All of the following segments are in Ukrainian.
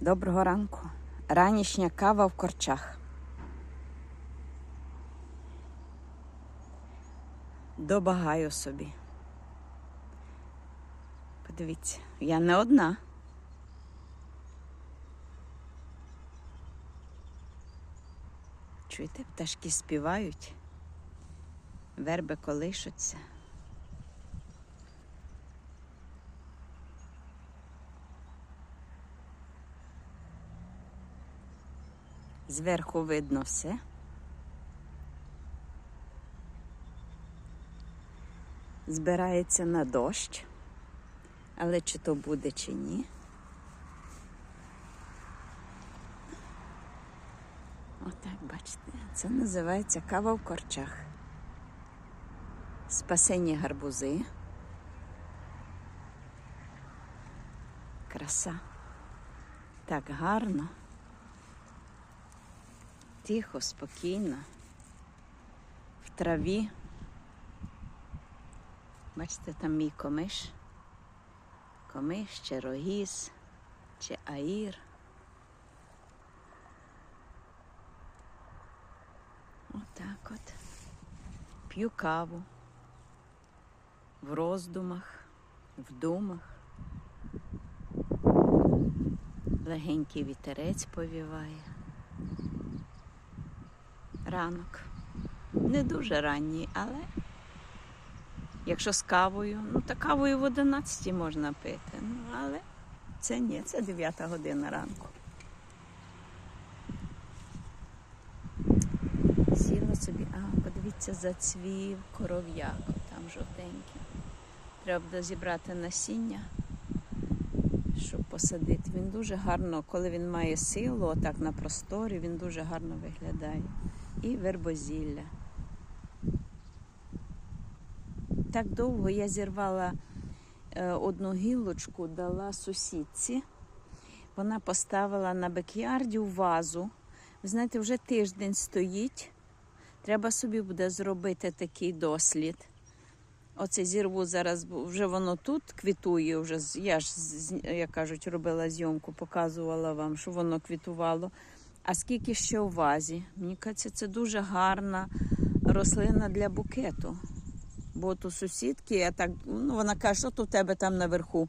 Доброго ранку. Ранішня кава в корчах. Добагаю собі. Подивіться, я не одна. Чуєте, пташки співають, верби колишуться. Зверху видно все. Збирається на дощ, але чи то буде, чи ні. Отак, бачите, це називається кава в корчах. Спасені гарбузи. Краса. Так гарно. Тихо, спокійно. В траві. Бачите, там мій комиш. Комиш чи рогіз, чи аїр. Отак от. П'ю каву в роздумах, в думах. Легенький вітерець повіває. Ранок. Не дуже ранній, але якщо з кавою, ну та кавою в 11 можна пити. Ну, але це ні, це 9 година ранку. Сіла собі, а, подивіться, зацвів коров'як, там жовтенький. Треба буде зібрати насіння, щоб посадити. Він дуже гарно, коли він має силу, отак на просторі, він дуже гарно виглядає. І вербозілля. Так довго я зірвала е, одну гілочку, дала сусідці. Вона поставила на бекярді вазу. Ви знаєте, вже тиждень стоїть. Треба собі буде зробити такий дослід. Оце зірву зараз, вже воно тут квітує. Вже я ж, як кажуть, робила зйомку, показувала вам, що воно квітувало. А скільки ще у вазі? Мені кажеться, це дуже гарна рослина для букету. Бо от у сусідки, я так, ну, вона каже, що то в тебе там наверху.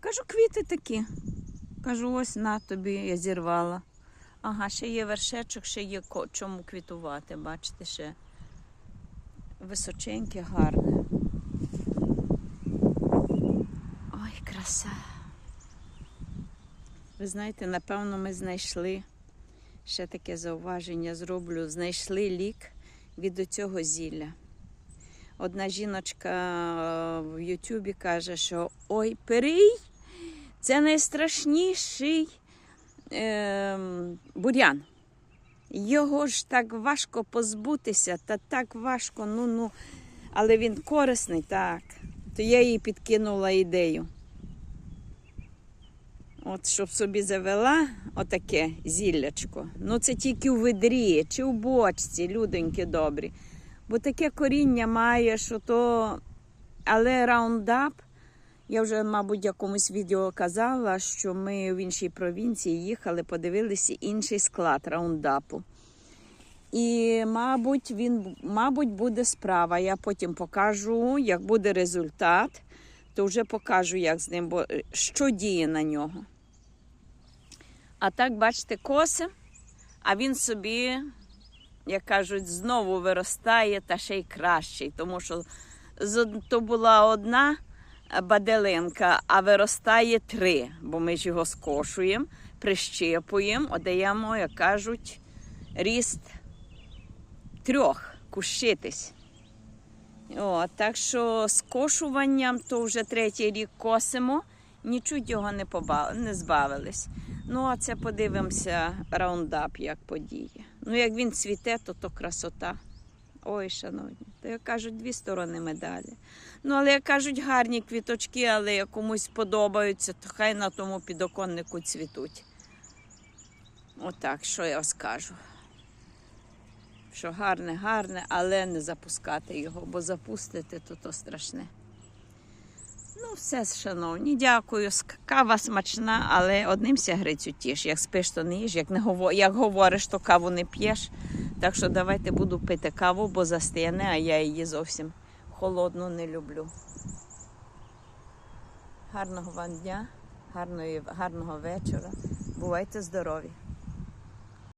Кажу, квіти такі. Кажу, ось на тобі, я зірвала. Ага, ще є вершечок, ще є чому квітувати. Бачите, ще височеньке, гарне. Ой, краса. Ви знаєте, напевно, ми знайшли ще таке зауваження зроблю. Знайшли лік від цього зілля. Одна жіночка е, в Ютубі каже, що ой, перий це найстрашніший ем, бур'ян. Його ж так важко позбутися, та так важко, ну ну, але він корисний, так. То я їй підкинула ідею. От щоб собі завела отаке зіллячко. Ну це тільки у ведрі чи у бочці, людоньки добрі. Бо таке коріння має, що то. Але раундап, я вже, мабуть, в якомусь відео казала, що ми в іншій провінції їхали, подивилися інший склад раундапу. І, мабуть, він, мабуть, буде справа. Я потім покажу, як буде результат, то вже покажу, як з ним, бо е, що діє на нього. А так, бачите, коси, а він собі, як кажуть, знову виростає та ще й кращий, тому що то була одна баделинка, а виростає три, бо ми ж його скошуємо, прищепуємо, одаємо, як кажуть, ріст трьох кущитись. О, так що з кошуванням то вже третій рік косимо, нічуть його не, поба... не збавились. Ну, а це подивимося раундап, як подіє. Ну, як він цвіте, то то красота. Ой, шановні, то як кажуть, дві сторони медалі. Ну, але як кажуть, гарні квіточки, але як комусь подобаються, то хай на тому підоконнику цвітуть. Отак, що я скажу. Що гарне, гарне, але не запускати його, бо запустити то то страшне. Ну, все, шановні, дякую. Кава смачна, але одним сягрицю тіш. Як спиш, то не їж, як, не гово... як говориш, то каву не п'єш. Так що давайте буду пити каву, бо застигне, а я її зовсім холодну не люблю. Гарного вам дня, гарної, гарного вечора. Бувайте здорові!